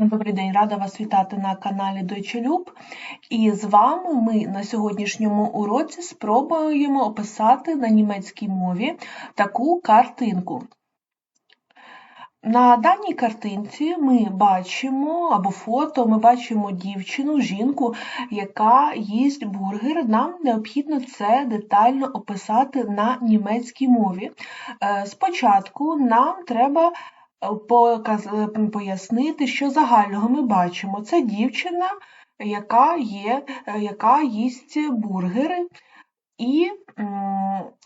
Добрий день, рада вас вітати на каналі Дойчелюб. І з вами ми на сьогоднішньому уроці спробуємо описати на німецькій мові таку картинку. На даній картинці ми бачимо або фото, ми бачимо дівчину, жінку, яка їсть бургер. Нам необхідно це детально описати на німецькій мові. Е, спочатку нам треба пояснити, що загального ми бачимо. Це дівчина, яка є, яка їсть бургери, і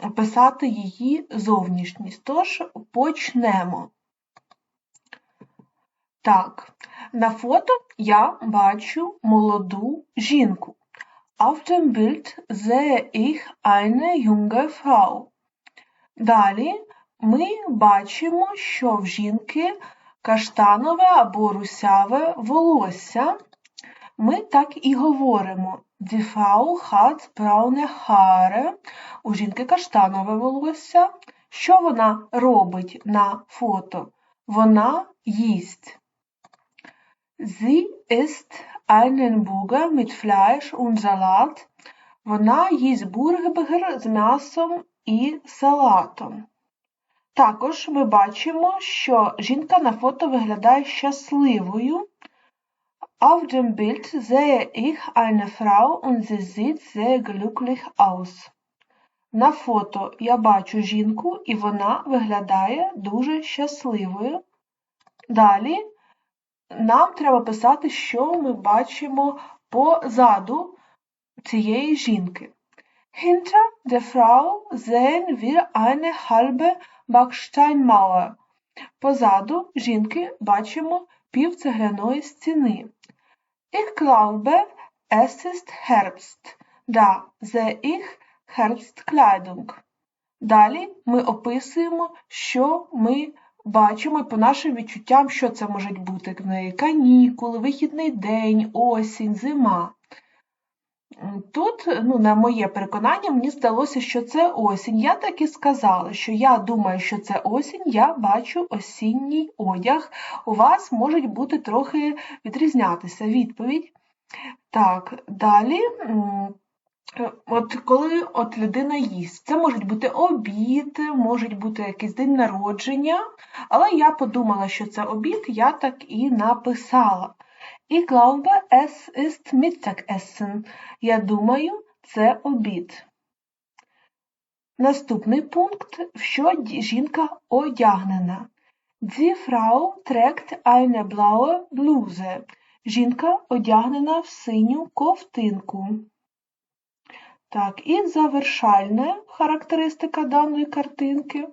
описати її зовнішність. Тож почнемо. Так, на фото я бачу молоду жінку. Auf dem Bild sehe ich eine junge Frau. Далі ми бачимо, що в жінки каштанове або русяве волосся. Ми так і говоримо. Die Frau hat braune Haare. У жінки каштанове волосся. Що вона робить на фото? Вона їсть. Sie isst einen Burger mit Fleisch und Salat. Вона їсть бургер з м'ясом і салатом. Також ми бачимо, що жінка на фото виглядає щасливою. Auf dem Bild sehe ich eine Frau und sie sieht sehr glücklich aus. На фото я бачу жінку, і вона виглядає дуже щасливою. Далі нам треба писати, що ми бачимо позаду цієї жінки. Hinter der Frau sehen wir eine halbe Бакштайнмауер. Позаду жінки бачимо півцегляної стіни. Ich glaube, es ist Herbst. Da sehe ich Herbstkleidung. Далі ми описуємо, що ми бачимо, і по нашим відчуттям, що це можуть бути неї канікули, вихідний день, осінь, зима. Тут, ну, на моє переконання, мені здалося, що це осінь. Я так і сказала, що я думаю, що це осінь, я бачу осінній одяг. У вас можуть бути трохи відрізнятися відповідь. Так, далі, от коли от людина їсть, це можуть бути обід, можуть бути якийсь день народження, але я подумала, що це обід, я так і написала. Ich glaube, es ist Mittagessen. Я думаю, це обід. Наступний пункт, в що жінка одягнена. Die Frau trägt eine blaue Bluse. Жінка одягнена в синю ковтинку. Так, і завершальна характеристика даної картинки.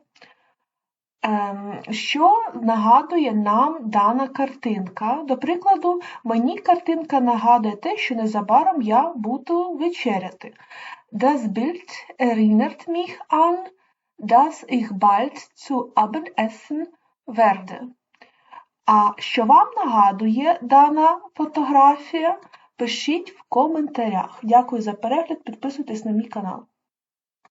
Ем, що нагадує нам дана картинка? До прикладу, мені картинка нагадує те, що незабаром я буду вечеряти. Das Bild erinnert mich an, dass ich bald zu Abendessen werde. А що вам нагадує дана фотографія? Пишіть в коментарях. Дякую за перегляд, підписуйтесь на мій канал.